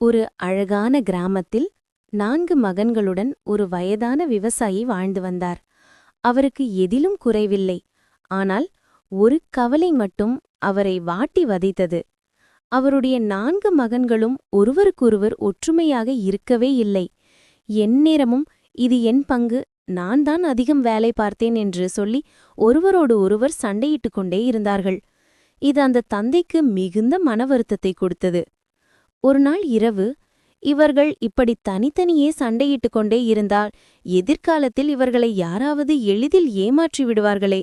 ஒரு அழகான கிராமத்தில் நான்கு மகன்களுடன் ஒரு வயதான விவசாயி வாழ்ந்து வந்தார். அவருக்கு எதிலும் குறைவில்லை. ஆனால் ஒரு கவலை மட்டும் அவரை வாட்டி வதைத்தது. அவருடைய நான்கு மகன்களும் ஒருவருக்கொருவர் ஒற்றுமையாக இருக்கவே இல்லை. எந்நேரமும் இது என் பங்கு. நான் தான் அதிகம் வேலை பார்த்தேன் என்று சொல்லி ஒருவரோடு ஒருவர் சண்டையிட்டுக் கொண்டே இருந்தார்கள். இது அந்த தந்தைக்கு மிகுந்த மன வருத்தத்தை கொடுத்தது. ஒரு நாள் இரவு இவர்கள் இப்படி தனித்தனியே சண்டையிட்டுக் கொண்டே இருந்தால் எதிர்காலத்தில் இவர்களை யாராவது எளிதில் ஏமாற்றி விடுவார்களே.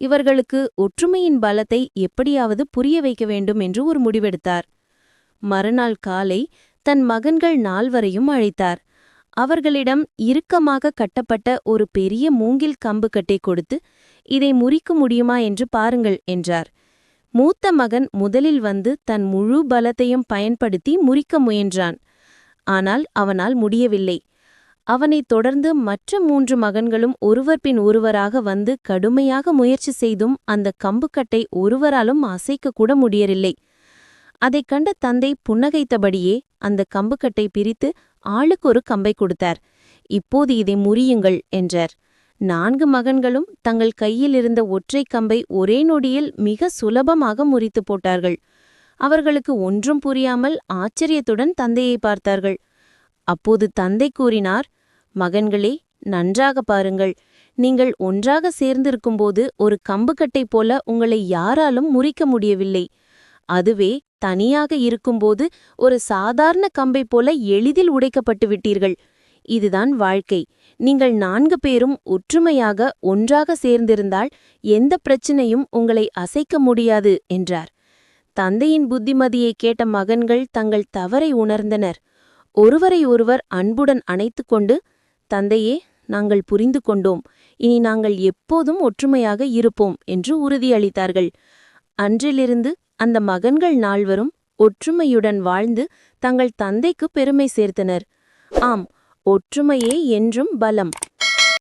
இவர்களுக்கு ஒற்றுமையின் பலத்தை எப்படியாவது புரிய வைக்க வேண்டும் என்று ஒரு முடிவெடுத்தார். மறுநாள் காலை தன் மகன்கள் நால்வரையும் அழைத்தார். அவர்களிடம் இறுக்கமாக கட்டப்பட்ட ஒரு பெரிய மூங்கில் கம்பு கட்டை கொடுத்து இதை முறிக்க முடியுமா என்று பாருங்கள் என்றார். மூத்த மகன் முதலில் வந்து தன் முழு பலத்தையும் பயன்படுத்தி முறிக்க முயன்றான். ஆனால் அவனால் முடியவில்லை. அவனைத் தொடர்ந்து மற்ற மூன்று மகன்களும் ஒருவர் பின் ஒருவராக வந்து கடுமையாக முயற்சி செய்தும் அந்த கம்புக்கட்டை ஒருவராலும் அசைக்க கூட முடியவில்லை. அதைக் கண்ட தந்தை புன்னகைத்தபடியே அந்த கம்புக்கட்டை பிரித்து ஆளுக்கு ஒரு கம்பை கொடுத்தார். இப்போது இதை முறியுங்கள் என்றார். நான்கு மகன்களும் தங்கள் கையில் இருந்த ஒற்றைக் கம்பை ஒரே நொடியில் மிக சுலபமாக முறித்து போட்டார்கள். அவர்களுக்கு ஒன்றும் புரியாமல் ஆச்சரியத்துடன் தந்தையை பார்த்தார்கள். அப்போது தந்தை கூறினார் மகன்களே நன்றாக பாருங்கள். நீங்கள் ஒன்றாக சேர்ந்திருக்கும்போது ஒரு கம்புக்கட்டை போல உங்களை யாராலும் முறிக்க முடியவில்லை. அதுவே தனியாக இருக்கும்போது ஒரு சாதாரண கம்பை போல எளிதில் உடைக்கப்பட்டு விட்டீர்கள். இதுதான் வாழ்க்கை. நீங்கள் நான்கு பேரும் ஒற்றுமையாக ஒன்றாக சேர்ந்திருந்தால் எந்த பிரச்சனையும் உங்களை அசைக்க முடியாது என்றார். தந்தையின் புத்திமதியை கேட்ட மகன்கள் தங்கள் தவறை உணர்ந்தனர். ஒருவரை ஒருவர் அன்புடன் அணைத்துக் கொண்டு தந்தையே நாங்கள் புரிந்து கொண்டோம். இனி நாங்கள் எப்போதும் ஒற்றுமையாக இருப்போம் என்று உறுதியளித்தார்கள். அன்றிலிருந்து அந்த மகன்கள் நால்வரும் ஒற்றுமையுடன் வாழ்ந்து தங்கள் தந்தைக்கு பெருமை சேர்த்தனர். ஆம் ஒற்றுமையே என்றும் பலம்.